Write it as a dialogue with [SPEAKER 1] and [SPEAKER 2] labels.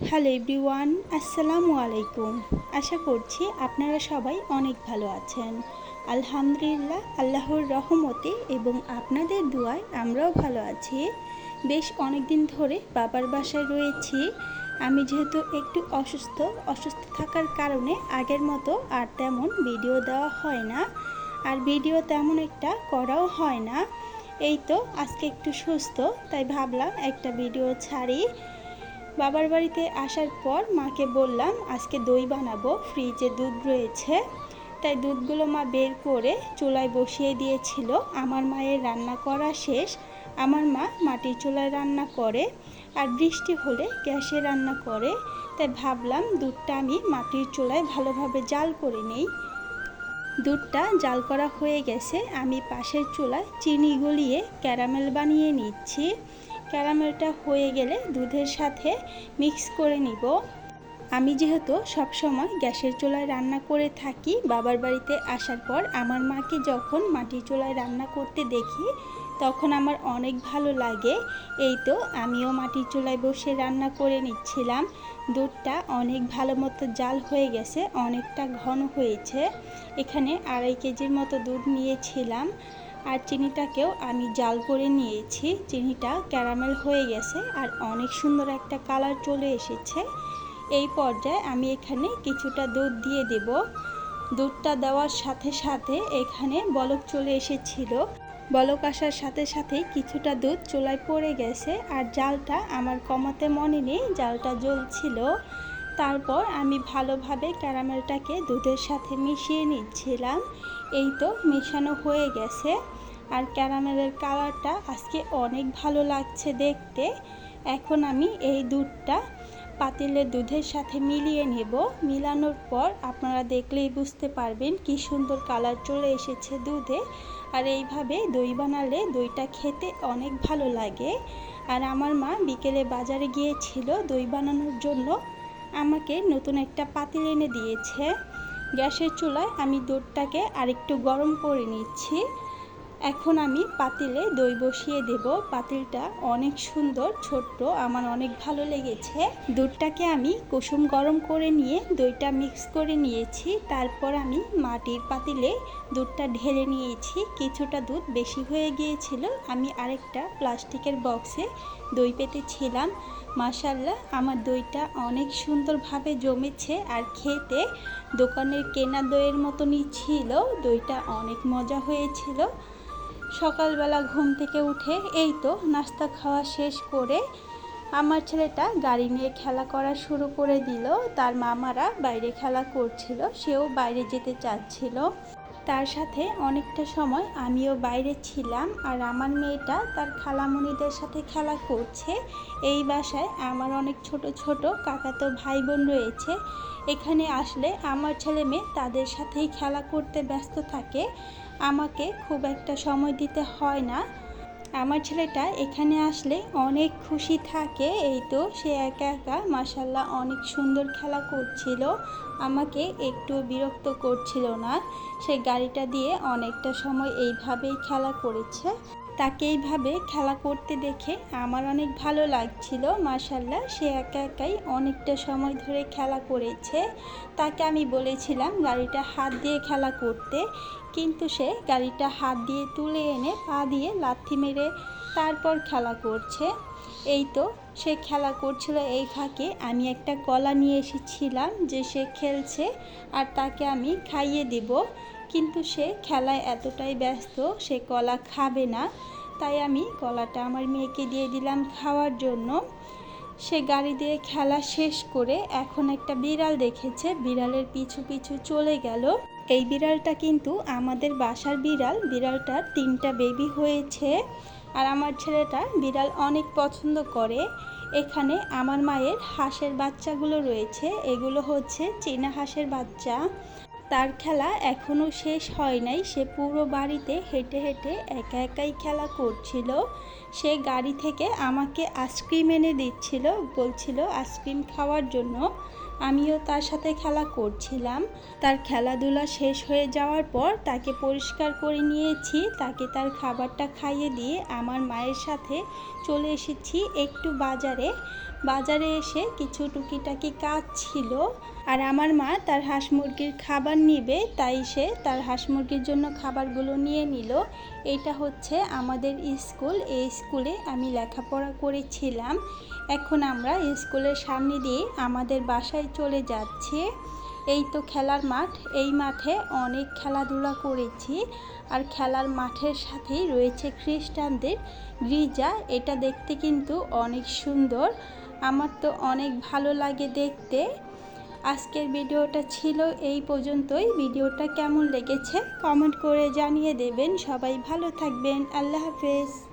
[SPEAKER 1] Hello everyone, আসসালামু আলাইকুম। আশা করছি আপনারা সবাই অনেক ভালো আছেন। আলহামদুলিল্লাহ, আল্লাহর রহমতে এবং আপনাদের দুয়ায় আমরাও ভালো আছি। বেশ অনেক দিন ধরে বাবার বাসায় রয়েছি। আমি যেহেতু একটু অসুস্থ অসুস্থ থাকার কারণে আগের মতো আর তেমন ভিডিও দেওয়া হয় না। আর ভিডিও তেমন একটা করাও হয় না। এই তো আজকে একটু সুস্থ, তাই ভাবলাম একটা ভিডিও ছাড়ি। বাবার বাড়িতে আসার পর মাকে বললাম, আজকে দই বানাবো, ফ্রিজে দুধ রয়েছে। তাই দুধগুলো মা বের করে চুলায় বসিয়ে দিয়েছিল। আমার মায়ের রান্না করা শেষ। আমার মা মাটির চুলায় রান্না করে আর বৃষ্টি হলে গ্যাসে রান্না করে। তাই ভাবলাম দুধটা আমি মাটির চুলায় ভালোভাবে জাল করে নেই। দুধটা জাল করা হয়ে গেছে। আমি পাশের চুলায় চিনি গলিয়ে ক্যারামেল বানিয়ে নিচ্ছি। ক্যারামেলটা হয়ে গেলে দুধের সাথে মিক্স করে নিব। আমি যেহেতু সবসময় গ্যাসের চুলায় রান্না করে থাকি, বাবার বাড়িতে আসার পর আমার মাকে যখন মাটির চুলায় রান্না করতে দেখি, তখন আমার অনেক ভালো লাগে। এই তো আমিও মাটির চুলায় বসে রান্না করে নিচ্ছিলাম। দুধটা অনেক ভালো মতো জাল হয়ে গেছে, অনেকটা ঘন হয়েছে। এখানে আড়াই কেজির মতো দুধ নিয়েছিলাম। আর চিনিটাকেও আমি জাল করে নিয়েছি। চিনিটা ক্যারামেল হয়ে গেছে আর অনেক সুন্দর একটা কালার চলে এসেছে। এই পর্যায়ে আমি এখানে কিছুটা দুধ দিয়ে দেব। দুধটা দেওয়ার সাথে সাথে এখানে বলক চলে এসেছিল। বলক আসার সাথে সাথে কিছুটা দুধ চুলায় পড়ে গেছে আর জালটা আমার কমাতে মনে নেই, জালটা জ্বলছিল। তারপর আমি ভালোভাবে ক্যারামেলটাকে দুধের সাথে মিশিয়ে নিচ্ছিলাম। এই তো মেশানো হয়ে গেছে। আর ক্যারামেলের কালারটা আজকে অনেক ভালো লাগছে দেখতে। এখন আমি এই দুধটা পাতিলের দুধের সাথে মিলিয়ে নেব। মিলানোর পর আপনারা দেখলেই বুঝতে পারবেন কি সুন্দর কালার চলে এসেছে দুধে। আর এইভাবে দই বানালে দইটা খেতে অনেক ভালো লাগে। আর আমার মা বিকেলে বাজারে গিয়েছিল দই বানানোর জন্য। আমাকে নতুন একটা পাতিল এনে দিয়েছে। গ্যাসের চুলায় আমি দুধটাকে আরেকটু গরম করে নিচ্ছি। এখন আমি পাতিলে দই বসিয়ে দেব। পাতিলটা অনেক সুন্দর, ছোট্ট, আমার অনেক ভালো লেগেছে। দুধটাকে আমি কুসুম গরম করে নিয়ে দইটা মিক্স করে নিয়েছি। তারপর আমি মাটির পাতিলে দুধটা ঢেলে নিয়েছি। কিছুটা দুধ বেশি হয়ে গিয়েছিল। আমি আরেকটা প্লাস্টিকের বক্সে দই পেতেছিলাম। মাসাল্লাহ আমার দইটা অনেক সুন্দরভাবে জমেছে আর খেতে দোকানের কেনা দইয়ের মতনই ছিল। দইটা অনেক মজা হয়েছিল। সকালবেলা ঘুম থেকে উঠে এই তো নাস্তা খাওয়া শেষ করে আমার ছেলেটা গাড়ি নিয়ে খেলা করা শুরু করে দিল। তার মামারা বাইরে খেলা করছিল, সেও বাইরে যেতে চাচ্ছিল। তার সাথে অনেকটা সময় আমিও বাইরে ছিলাম আর আমার মেয়েটা তার খালামণিদের সাথে খেলা করছে। এই বাসায় আমার অনেক ছোট ছোট কাকাতো ভাই বোন রয়েছে। এখানে আসলে আমার ছেলে মেয়ে তাদের সাথেই খেলা করতে ব্যস্ত থাকে। আমাকে খুব একটা সময় দিতে হয় না। আমার ছেলেটা এখানে আসলে অনেক খুশি থাকে। এই তো সে একা একা মাসাল্লাহ অনেক সুন্দর খেলা করছিল। আমাকে একটু বিরক্ত করছিল না। সে গাড়িটা দিয়ে অনেকটা সময় এইভাবেই খেলা করেছে। তাকে এইভাবে খেলা করতে দেখে আমার অনেক ভালো লাগছিল মাসাল্লাহ সে একা একাই অনেকটা সময় ধরে খেলা করেছে। তাকে আমি বলেছিলাম গাড়িটা হাত দিয়ে খেলা করতে। কিন্তু সে গাড়িটা হাত দিয়ে তুলে এনে পা দিয়ে লাথি মেরে তারপর খেলা করছে। এই তো সে খেলা করছিল এই ফাঁকে। আমি একটা কলা নিয়ে এসেছিলাম যে সে খেলছে আর তাকে আমি খাইয়ে দেব। কিন্তু সে খেলায় এতটাই ব্যস্ত, সে কলা খাবে না। তাই আমি কলাটা আমার মেয়েকে দিয়ে দিলাম খাওয়ার জন্য। সে গাড়ি দিয়ে খেলা শেষ করে এখন একটা বিড়াল দেখেছে। বিড়ালের পিছু পিছু চলে গেল। এই বিড়ালটা কিন্তু আমাদের বাসার বিড়াল। বিড়ালটার তিনটা বেবি হয়েছে। আর আমার ছেলেটা বিড়াল অনেক পছন্দ করে। এখানে আমার মায়ের হাঁসের বাচ্চাগুলো রয়েছে। এগুলো হচ্ছে চীনা হাঁসের বাচ্চা। তার খেলা এখনও শেষ হয় নাই। সে পুরো বাড়িতে হেঁটে হেঁটে একা একাই খেলা করছিল। সে গাড়ি থেকে আমাকে আইসক্রিম এনে দিচ্ছিল, বলছিল আইসক্রিম খাওয়ার জন্য। আমিও তার সাথে খেলা করছিলাম। তার খেলাধুলা শেষ হয়ে যাওয়ার পর তাকে পরিষ্কার করে নিয়েছি। তাকে তার খাবারটা খাইয়ে দিয়ে আমার মায়ের সাথে চলে এসেছি একটু বাজারে। বাজারে এসে কিছু টুকিটাকি কাজ ছিল। আর আমার মা তার হাঁস মুরগির খাবার নিবে, তাই সে তার হাঁস মুরগির জন্য খাবারগুলো নিয়ে নিল। এটা হচ্ছে আমাদের স্কুল। এই স্কুলে আমি লেখাপড়া করেছিলাম। এখন আমরা স্কুলের সামনে দিয়ে আমাদের বাসায় চলে যাচ্ছি। এই তো খেলার মাঠ। এই মাঠে অনেক খেলাধুলা করেছি। আর খেলার মাঠের সাথেই রয়েছে খ্রিস্টানদের গির্জা। এটা দেখতে কিন্তু অনেক সুন্দর। আমার তো অনেক ভালো লাগে দেখতে। আজকের ভিডিওটা ছিল এই পর্যন্তই। ভিডিওটা কেমন লেগেছে? কমেন্ট করে জানিয়ে দেবেন। সবাই ভালো থাকবেন। আল্লাহ হাফেজ।